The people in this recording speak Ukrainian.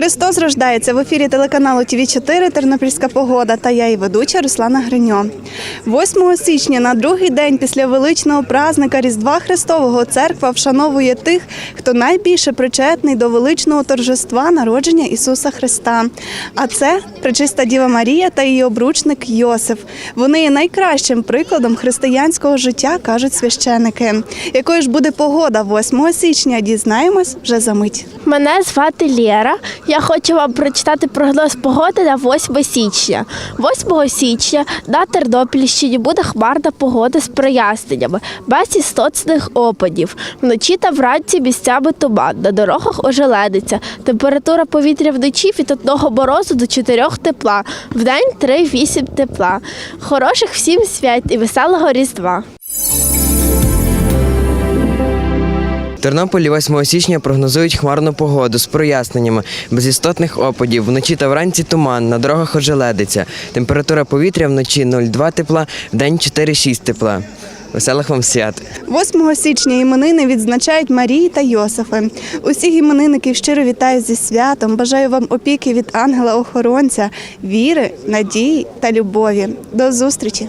Христос рождається в ефірі телеканалу ТВ 4 Тернопільська погода та я і ведуча Руслана Гриньо. 8 січня на другий день після величного празника Різдва Христового церква вшановує тих, хто найбільше причетний до величного торжества народження Ісуса Христа. А це пречиста Діва Марія та її обручник Йосиф. Вони є найкращим прикладом християнського життя, кажуть священики. Якою ж буде погода 8 січня? Дізнаємось вже за мить. Мене звати Лєра. Я хочу вам прочитати прогноз погоди на 8 січня. 8 січня на Тернопільщині буде хмарна погода з проясненнями, без істотних опадів. Вночі та вранці місцями туман. На дорогах ожеледиться. Температура повітря вночі від 1 морозу до 4 тепла, вдень 3-8 тепла. Хороших всім свят і веселого Різдва! В Тернополі 8 січня прогнозують хмарну погоду з проясненнями, без істотних опадів. Вночі та вранці туман, на дорогах ожеледиться. Температура повітря вночі 0,2 тепла, вдень 4,6 тепла. Веселих вам свят! 8 січня іменини відзначають Марії та Йосифи. Усіх іменинників щиро вітаю зі святом. Бажаю вам опіки від ангела-охоронця, віри, надії та любові. До зустрічі!